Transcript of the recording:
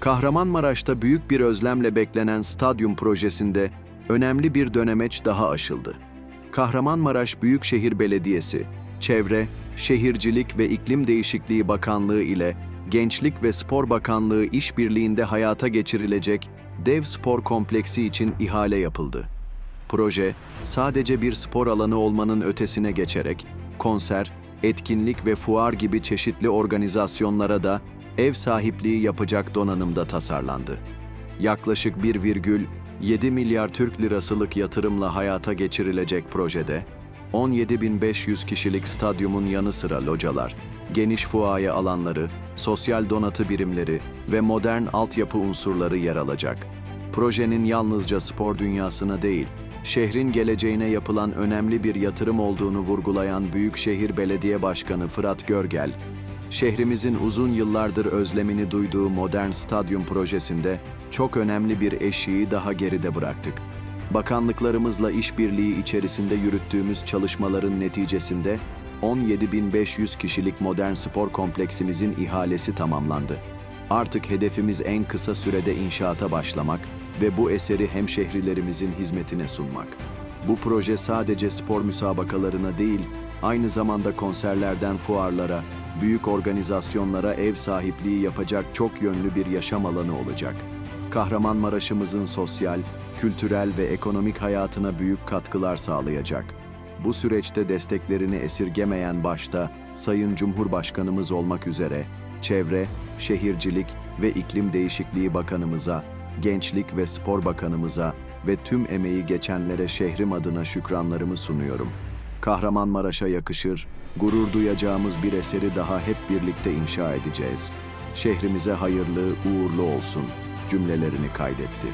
Kahramanmaraş'ta büyük bir özlemle beklenen stadyum projesinde önemli bir dönemeç daha aşıldı. Kahramanmaraş Büyükşehir Belediyesi, Çevre, Şehircilik ve İklim Değişikliği Bakanlığı ile Gençlik ve Spor Bakanlığı işbirliğinde hayata geçirilecek dev spor kompleksi için ihale yapıldı. Proje, sadece bir spor alanı olmanın ötesine geçerek, konser, etkinlik ve fuar gibi çeşitli organizasyonlara da ev sahipliği yapacak donanımda tasarlandı. Yaklaşık 1,7 milyar Türk lirasılık yatırımla hayata geçirilecek projede, 17.500 kişilik stadyumun yanı sıra localar, geniş fuaye alanları, sosyal donatı birimleri ve modern altyapı unsurları yer alacak. Projenin yalnızca spor dünyasına değil, şehrin geleceğine yapılan önemli bir yatırım olduğunu vurgulayan Büyükşehir Belediye Başkanı Fırat Görgel, şehrimizin uzun yıllardır özlemini duyduğu modern stadyum projesinde çok önemli bir eşiği daha geride bıraktık. Bakanlıklarımızla işbirliği içerisinde yürüttüğümüz çalışmaların neticesinde 17.500 kişilik modern spor kompleksimizin ihalesi tamamlandı. Artık hedefimiz en kısa sürede inşaata başlamak ve bu eseri hemşehrilerimizin hizmetine sunmak. Bu proje sadece spor müsabakalarına değil, aynı zamanda konserlerden fuarlara, büyük organizasyonlara ev sahipliği yapacak çok yönlü bir yaşam alanı olacak. Kahramanmaraş'ımızın sosyal, kültürel ve ekonomik hayatına büyük katkılar sağlayacak. Bu süreçte desteklerini esirgemeyen başta Sayın Cumhurbaşkanımız olmak üzere Çevre, Şehircilik ve İklim Değişikliği Bakanımıza, Gençlik ve Spor Bakanımıza ve tüm emeği geçenlere şehrim adına şükranlarımı sunuyorum. Kahramanmaraş'a yakışır, gurur duyacağımız bir eseri daha hep birlikte inşa edeceğiz. Şehrimize hayırlı, uğurlu olsun cümlelerini kaydetti.